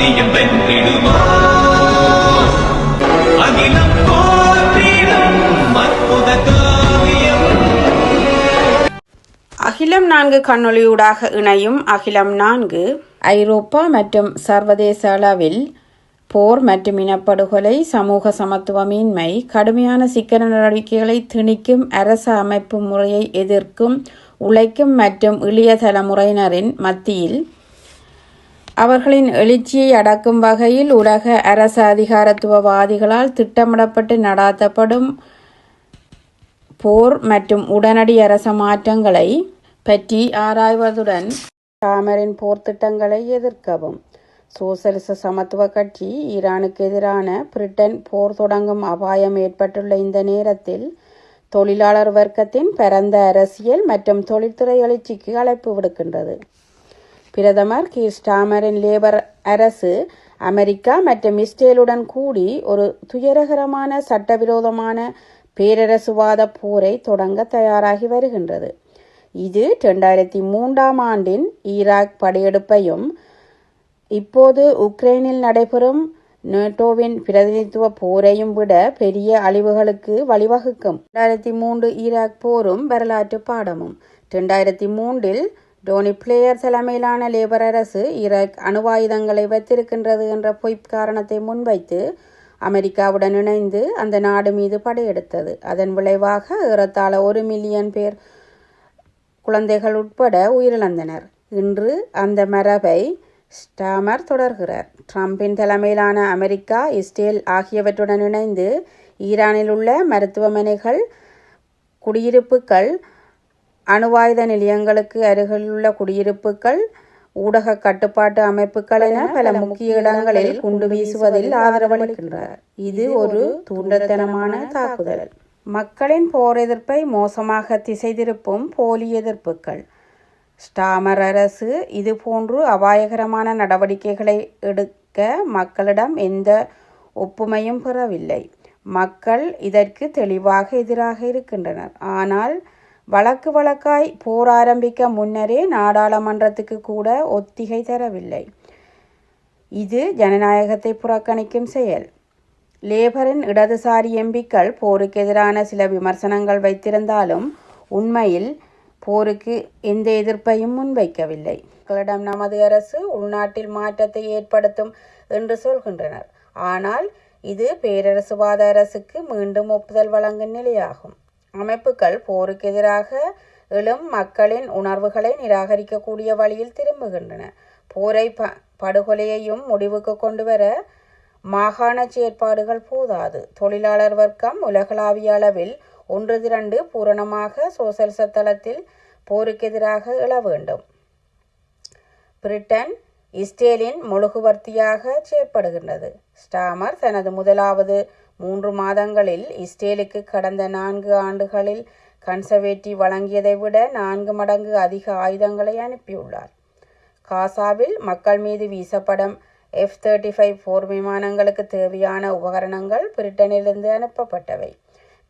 சத்தியம் வென்றிடுவோம் அகிலம் போற்றிடும் அற்புத காவியம். அகிலம் நான்கு கண்ணொளியூடாக இணையும் அகிலம் நான்கு. ஐரோப்பா மற்றும் சர்வதேச அளவில் போர் மற்றும் இனப்படுகொலை சமூக சமத்துவமின்மை கடுமையான சிக்கன நடவடிக்கைகளை திணிக்கும் அரச அமைப்பு முறையை எதிர்க்கும் உழைக்கும் மற்றும் இளைய தலைமுறையினரின் மத்தியில் அவர்களின் எழுச்சியை அடக்கும் வகையில் உலக அரச அதிகாரத்துவவாதிகளால் திட்டமிடப்பட்டு நடாத்தப்படும் போர் மற்றும் உடனடி அரச மாற்றங்களை பற்றி ஆராய்வதுடன் காமரின் போர் திட்டங்களை எதிர்க்கவும். சோசலிச சமத்துவ கட்சி ஈரானுக்கு எதிரான பிரிட்டன் போர் தொடங்கும் அபாயம் ஏற்பட்டுள்ள இந்த நேரத்தில் தொழிலாளர் வர்க்கத்தின் பரந்த அரசியல் மற்றும் தொழில்துறை எழுச்சிக்கு அழைப்பு விடுக்கின்றது. பிரதமர் கீர் ஸ்டாமரின் லேபர் அரசு அமெரிக்கா மற்றும் இஸ்ரேலுடன் கூடி ஒரு துயரகரமான சட்டவிரோதமான பேரரசுவாத போரை தொடங்க தயாராகி வருகின்றது. இது ரெண்டாயிரத்தி மூன்றாம் ஆண்டின் ஈராக் படையெடுப்பையும் இப்போது உக்ரைனில் நடைபெறும் நேட்டோவின் பிரதிநிதித்துவ போரையும் விட பெரிய அழிவுகளுக்கு வழிவகுக்கும். ரெண்டாயிரத்தி மூன்று ஈராக் போரும் வரலாற்று பாடமும். ரெண்டாயிரத்தி மூன்றில் டோனி பிளேயர் தலைமையிலான லேபர் அரசு ஈராக் அணுவாயுதங்களை வைத்திருக்கின்றது என்ற பொய்க் காரணத்தை முன்வைத்து அமெரிக்காவுடன் இணைந்து அந்த நாடு மீது படையெடுத்தது. அதன் விளைவாக ஏறத்தாழ ஒரு மில்லியன் பேர் குழந்தைகள் உட்பட உயிரிழந்தனர். இன்று அந்த மரபை ஸ்டாமர் தொடர்கிறார். ட்ரம்பின் தலைமையிலான அமெரிக்கா இஸ்ரேல் ஆகியவற்றுடன் இணைந்து ஈரானில் உள்ள மருத்துவமனைகள் குடியிருப்புகள் அணுவாயுத நிலையங்களுக்கு அருகிலுள்ள குடியிருப்புகள் ஊடக கட்டுப்பாட்டு அமைப்புகள் என பல முக்கிய இடங்களில் குண்டு வீசுவதில் ஆதரவளிக்கின்றார் இது ஒரு தூண்டத்தனமான தாக்குதல். மக்களின் போர் எதிர்ப்பை மோசமாக திசை திருப்பும் போலி எதிர்ப்புகள். ஸ்டாமர் அரசு இதுபோன்று அபாயகரமான நடவடிக்கைகளை எடுக்க மக்களிடம் எந்த ஒப்புமையும் பெறவில்லை. மக்கள் இதற்கு தெளிவாக எதிராக இருக்கின்றனர். ஆனால் வழக்கு வழக்காய் போர் ஆரம்பிக்க முன்னரே நாடாளுமன்றத்துக்கு கூட ஒத்திகை தரவில்லை. இது ஜனநாயகத்தை புறக்கணிக்கும் செயல். லேபரின் இடதுசாரி எம்பிக்கள் போருக்கு எதிரான சில விமர்சனங்கள் வைத்திருந்தாலும் உண்மையில் போருக்கு எந்த எதிர்ப்பையும் முன்வைக்கவில்லை. மக்களிடம் நமது அரசு உள்நாட்டில் மாற்றத்தை ஏற்படுத்தும் என்று சொல்கின்றனர். ஆனால் இது பேரரசுவாத அரசுக்கு மீண்டும் ஒப்புதல் வழங்கும் நிலையாகும். அமைப்புகள் போருக்கு எதிராக எழும் மக்களின் உணர்வுகளை நிராகரிக்கக்கூடிய வழியில் திரும்புகின்றன. போரை ப படுகொலையையும் முடிவுக்கு கொண்டு வர மாகாண செயற்பாடுகள் போதாது. தொழிலாளர் வர்க்கம் உலகளாவிய அளவில் ஒன்று திரண்டு பூரணமாக சோசலிச தளத்தில் போருக்கு எதிராக எழ வேண்டும். பிரிட்டன் இஸ்ரேலின் முழுகுவர்த்தியாக செயற்படுகின்றது. ஸ்டாமர் தனது முதலாவது மூன்று மாதங்களில் இஸ்ரேலுக்கு கடந்த நான்கு ஆண்டுகளில் கன்சர்வேட்டிவ் வழங்கியதை விட நான்கு மடங்கு அதிக ஆயுதங்களை அனுப்பியுள்ளார். காசாவில் மக்கள் மீது வீசப்படும் எஃப் தேர்ட்டி ஃபைவ் போர் விமானங்களுக்கு தேவையான உபகரணங்கள் பிரிட்டனிலிருந்து அனுப்பப்பட்டவை.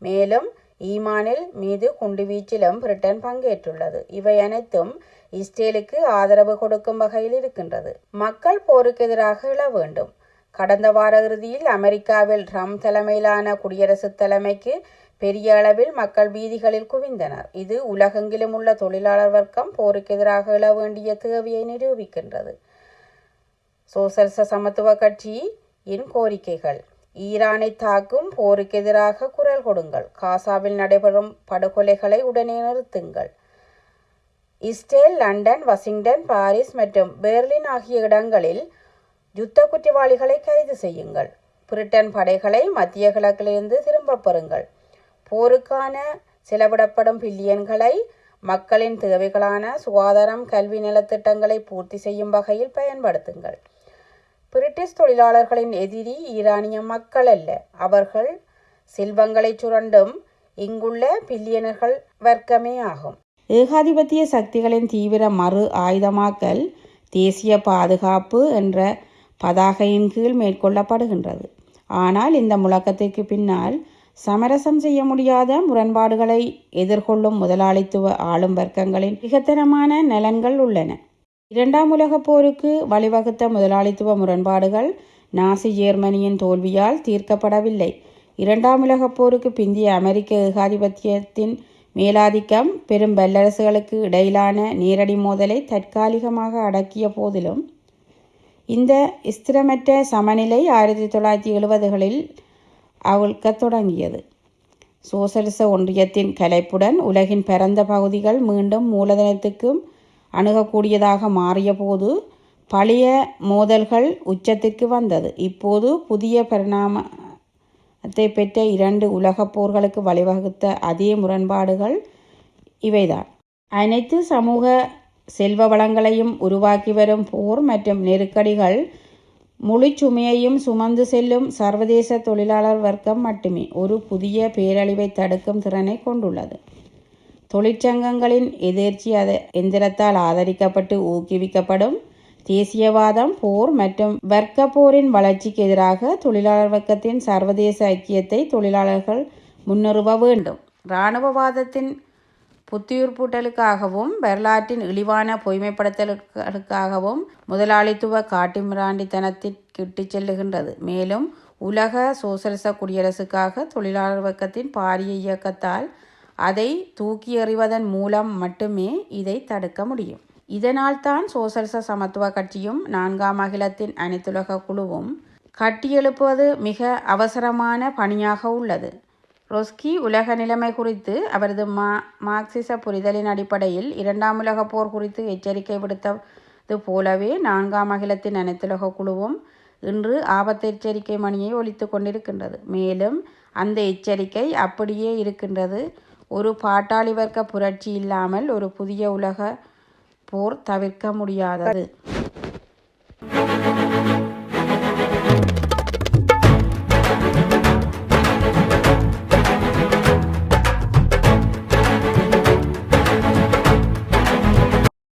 மேலும் ஈமானில் மீது குண்டுவீச்சிலும் பிரிட்டன் பங்கேற்றுள்ளது. இவை அனைத்தும் இஸ்ரேலுக்கு ஆதரவு கொடுக்கும் வகையில் இருக்கின்றது. மக்கள் போருக்கு எதிராக எழ வேண்டும். கடந்த வார இறுதியில் அமெரிக்காவில் ட்ரம்ப் தலைமையிலான குடியரசுத் தலைமைக்கு பெரிய அளவில் மக்கள் வீதிகளில் குவிந்தனர். இது உலகெங்கிலும் உள்ள தொழிலாளர் வர்க்கம் போருக்கு எதிராக எழ வேண்டிய தேவையை நிரூபிக்கின்றது. சோசலிச சமத்துவ கட்சியின் கோரிக்கைகள். ஈரானை தாக்கும் போருக்கு எதிராக குரல் கொடுங்கள். காசாவில் நடைபெறும் படுகொலைகளை உடனே நிறுத்துங்கள். இஸ்ரேல் லண்டன் வாஷிங்டன் பாரிஸ் மற்றும் பெர்லின் ஆகிய இடங்களில் யுத்த குற்றவாளிகளை கைது செய்யுங்கள் பிரிட்டன் படைகளை மத்திய கிழக்கிலிருந்து திரும்பப் பெறுங்கள் போருக்கான செலவிடப்படும் பில்லியன்களை மக்களின் தேவைகளான சுகாதாரம் கல்வி நலத்திட்டங்களை பூர்த்தி செய்யும் வகையில் பயன்படுத்துங்கள் பிரிட்டிஷ் தொழிலாளர்களின் எதிரி ஈரானிய மக்கள் அல்ல அவர்கள் செல்வங்களை சுரண்டும் இங்குள்ள பில்லியனர்கள் வர்க்கமே ஆகும் ஏகாதிபத்திய சக்திகளின் தீவிர மறு ஆயுதமாக்கல் தேசிய பாதுகாப்பு என்ற பதாகையின் கீழ் மேற்கொள்ளப்படுகின்றது. ஆனால் இந்த முழக்கத்திற்கு பின்னால் சமரசம் செய்ய முடியாத முரண்பாடுகளை எதிர்கொள்ளும் முதலாளித்துவ ஆளும் வர்க்கங்களின் மிகத்தரமான நலன்கள் உள்ளன. இரண்டாம் உலகப் போருக்கு வழிவகுத்த முதலாளித்துவ முரண்பாடுகள் நாசி ஜெர்மனியின் தோல்வியால் தீர்க்கப்படவில்லை. இரண்டாம் உலகப் போருக்கு பிந்திய அமெரிக்க ஏகாதிபத்தியத்தின் மேலாதிக்கம் பெரும் வல்லரசுகளுக்கு இடையிலான நேரடி மோதலை தற்காலிகமாக அடக்கிய போதிலும் இந்த ஸ்திரமற்ற சமநிலை ஆயிரத்தி தொள்ளாயிரத்தி எழுபதுகளில் அவிழ்க்கத் தொடங்கியது. சோசலிச ஒன்றியத்தின் கலைப்புடன் உலகின் பரந்த பகுதிகள் மீண்டும் மூலதனத்துக்கும் அணுகக்கூடியதாக மாறியபோது பழைய மோதல்கள் உச்சத்திற்கு வந்தது. இப்போது புதிய பரிணாம அத்தை பெற்ற இரண்டு உலகப் போர்களுக்கு வழிவகுத்த அதே முரண்பாடுகள் இவைதான். அனைத்து சமூக செல்வ வளங்களையும் உருவாக்கி வரும் போர் மற்றும் நெருக்கடிகள் முழு சுமையையும் சுமந்து செல்லும் சர்வதேச தொழிலாளர் வர்க்கம் மட்டுமே ஒரு புதிய பேரழிவை தடுக்கும் திறனை கொண்டுள்ளது. தொழிற்சங்கங்களின் எதிர்ச்சி அதை எந்திரத்தால் ஆதரிக்கப்பட்டு ஊக்குவிக்கப்படும் தேசியவாதம் போர் மற்றும் வர்க்க போரின் வளர்ச்சிக்கு எதிராக தொழிலாளர் வர்க்கத்தின் சர்வதேச ஐக்கியத்தை தொழிலாளர்கள் முன்னிறுவ வேண்டும். இராணுவவாதத்தின் புத்தியுறுப்பூட்டலுக்காகவும் வரலாற்றின் இழிவான பொய்மைப்படுத்தலுக்காகவும் முதலாளித்துவ காட்டுமிராண்டித்தனத்திற்கு இட்டு செல்லுகின்றது. மேலும் உலக சோசலிச குடியரசுக்காக தொழிலாளர் வர்க்கத்தின் பாரிய இயக்கத்தால் அதை தூக்கி எறிவதன் மூலம் மட்டுமே இதை தடுக்க முடியும். இதனால்தான் சோசலிச சமத்துவ கட்சியும் நான்காம் அகிலத்தின் அனைத்துலக குழுவும் கட்டியெழுப்புவது மிக அவசரமான பணியாக உள்ளது. ரொஸ்கி உலக நிலைமை குறித்து அவரது மா மார்க்சிச புரிதலின் அடிப்படையில் இரண்டாம் உலக போர் குறித்து எச்சரிக்கை விடுத்தது போலவே நான்காம் அகிலத்தின் அனைத்துலக குழுவும் இன்று ஆபத்து எச்சரிக்கை மணியை ஒழித்து கொண்டிருக்கின்றது. மேலும் அந்த எச்சரிக்கை அப்படியே இருக்கின்றது. ஒரு பாட்டாளி வர்க்க புரட்சி இல்லாமல் ஒரு புதிய உலக போர் தவிர்க்க முடியாதது.